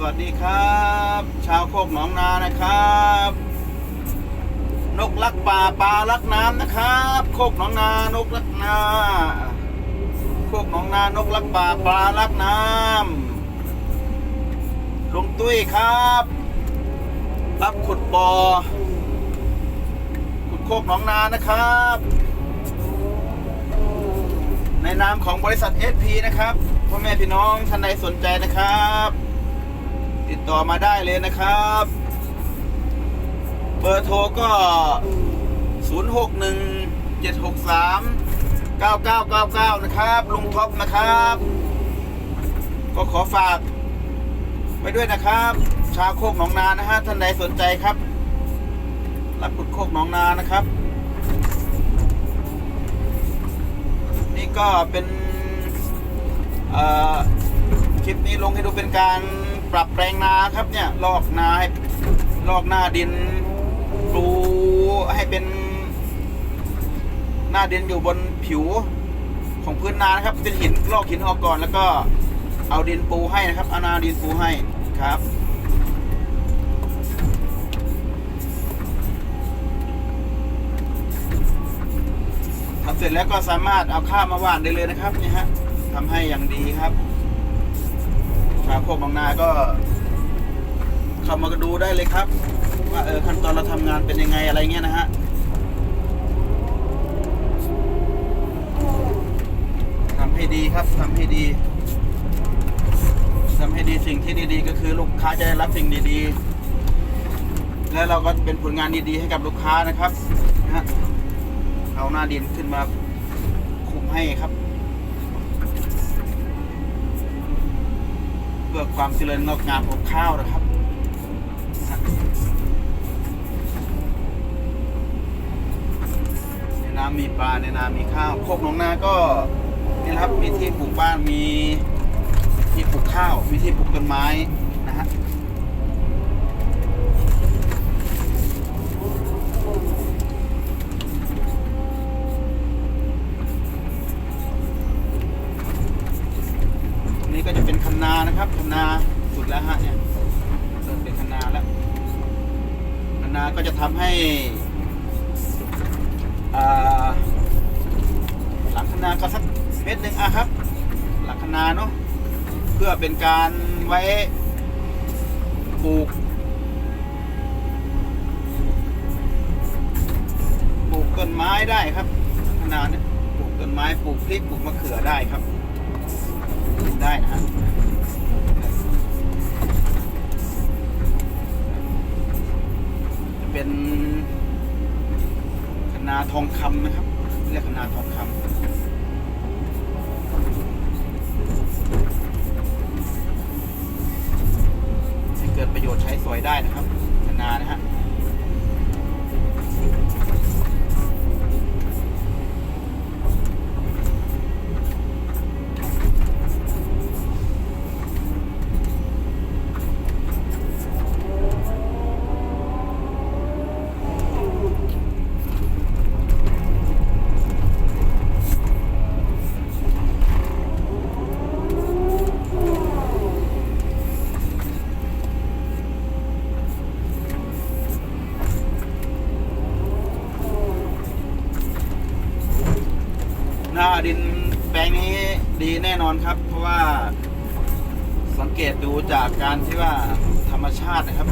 สวัสดีครับ ชาวโคกหนองนานะครับ นกลักป่าปลาลักน้ำนะครับ โคกหนองนานกลักนาโคกหนองนานกลักป่าปลาลักน้ำลุงตุ้ยครับ รับขุดบ่อขุดโคกหนองนานะครับ ในนามของบริษัท SP นะครับพ่อแม่พี่น้องท่านใดสนใจนะครับ ติดต่อมาได้เลยนะครับ เบอร์โทรก็ 061 763 9999 นะครับลุงท็อปนะครับ ก็ขอฝาก ไว้ด้วยนะครับ ชาวโคกหนองนานะฮะท่านใดสนใจครับ รับขุดโคกหนองนานะครับ นี่ก็เป็นคลิปนี้ลงให้ดูเป็นการ ปรับแปลงนาครับเนี่ยลอกนาให้ลอกหน้าดินปูให้เป็น หน้าดินอยู่บนผิวของพื้นนานะครับ เป็นหินลอกหินออกก่อน แล้วก็เอาดินปูให้นะครับเอานาดินปูให้ครับทำเสร็จแล้วก็สามารถเอาข้าวมาหว่านได้เลยนะครับนี่ฮะทำให้อย่างดีครับ ชาวโคกบางนาก็เข้ามาดูได้เลยครับ ว่าเออขั้นตอนเราทำงานเป็นยังไงอะไรเงี้ยนะฮะทำให้ดีครับทำให้ดีทำให้ดีสิ่งที่ดีๆ ก็คือลูกค้าจะได้รับสิ่งดีๆ แล้วเราก็เป็นผลงานดีๆให้กับลูกค้านะครับนะฮะเอาหน้าดินขึ้นมาคุมให้ครับ พื่อความเจริญงอกงามของข้าวนะครับในน้ำมีปลาในนามีข้าวโคกหนองนาก็นี่ครับมีที่ปลูกบ้านมีที่ปลูกข้าวมีที่ปลูกต้นไม้ นี้ก็จะเป็นานะครับคันนาสุดแล้วฮะเนี่ยเริ่มเป็นคันนาแล้วคันนาก็จะทำให้อ่าหลังคันนาก็สักเมตรหนึ่งอะครับ หลังคันนาเนาะเพื่อเป็นการไว้ปลูกปลูกต้นไม้ได้ครับคันนาเนี่ยปลูกต้นไม้ปลูกพริกปลูกมะเขือได้ครับได้นะฮะ เป็นคณาทองคำนะครับเรียกคณาทองคำ เกตดูจากการที่ว่าธรรมชาตินะครับ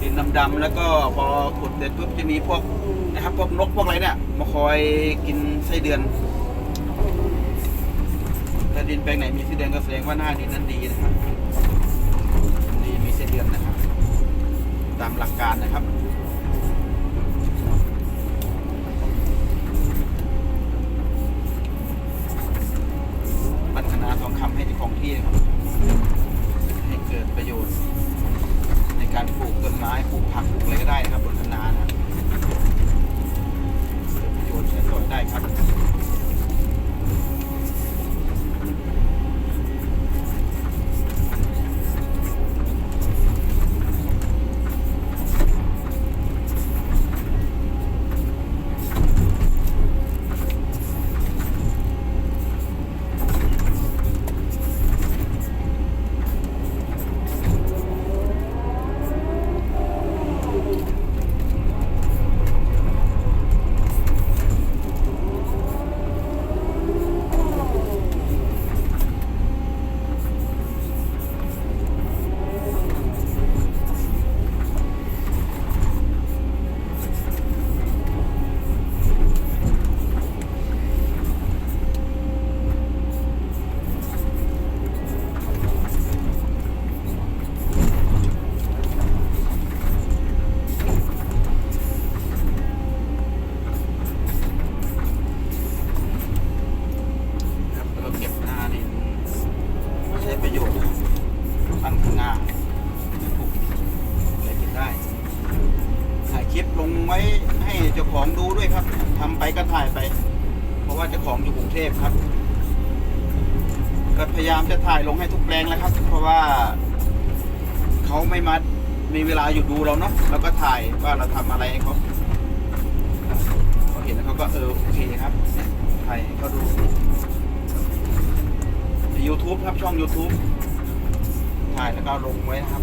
ดินดำๆแล้วก็พอขุดเสร็จปุ๊บจะมีพวกนะครับพวกนกพวกอะไรเนี่ยมาคอยกินไส้เดือนถ้าดินแปลงไหนมีไส้เดือนก็แสดงว่าหน้าดินนั้นดีนะครับดีมีไส้เดือนนะครับ ตามหลักการนะครับ ไม่มามีเวลาอยู่ดูเราเนาะเราก็ถ่ายว่าเราทำอะไรให้เขาเขาเห็นแล้วเขาก็เออโอเคครับถ่ายเขาดูใน YouTube ครับช่อง YouTube ถ่ายแล้วก็ลงไว้นะครับ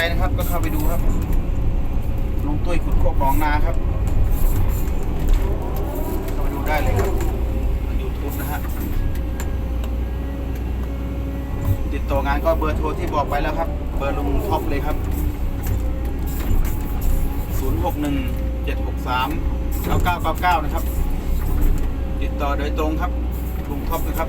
ใจนะครับ ก็เข้าไปดูครับลุงตุ้ยขุดโคกหนองนาครับ เข้าไปดูได้เลยครับยูทูบนะฮะติดต่องานก็เบอร์โทรที่บอกไปแล้วครับ เบอร์ลุงท็อปเลยครับ 061 763 9999 นะครับ ติดต่อโดยตรงครับลุงท็อปนะครับ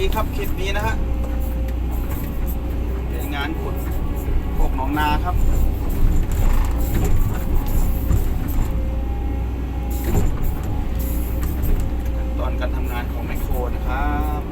ีครับคลิปนี้นะฮะเป็นงานขุดพวกหนองนาครับขั้นตอนการทำงานของแมคโครนะครับ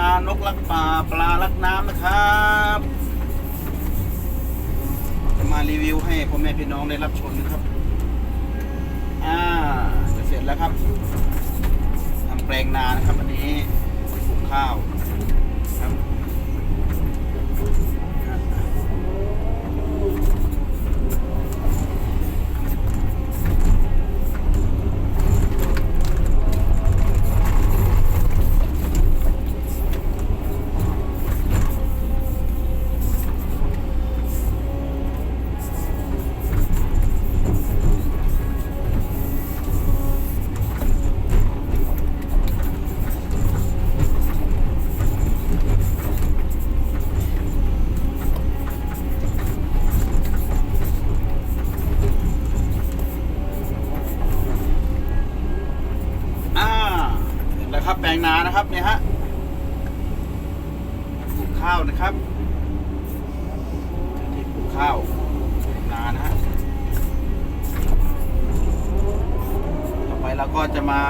รักปลาปลาลักน้ำนะครับ จะมารีวิวให้พ่อแม่พี่น้องได้รับชมนะครับ อ่าจะเสร็จแล้วครับทำแปลงนานะครับวันนี้ปลูกข้าว นะครับเนี่ยฮะปลูกข้าวนะครับที่ปลูกข้าวนานะฮะต่อไปเราก็จะมา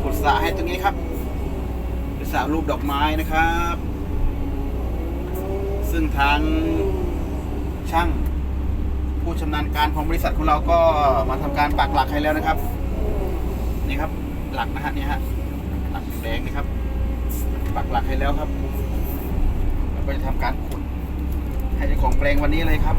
ขุดสระให้ตรงนี้ครับเป็นสระรูปดอกไม้นะครับ ซึ่งทางช่างผู้ชำนาญการของบริษัทของเราก็มาทำการปักหลักให้แล้วนะครับ นี่ครับ หลักนะฮะนี่ฮะ แดงนะครับ ปักหลักให้แล้วครับเราก็จะทำการขุดให้เจ้าของแปลงวันนี้เลยครับ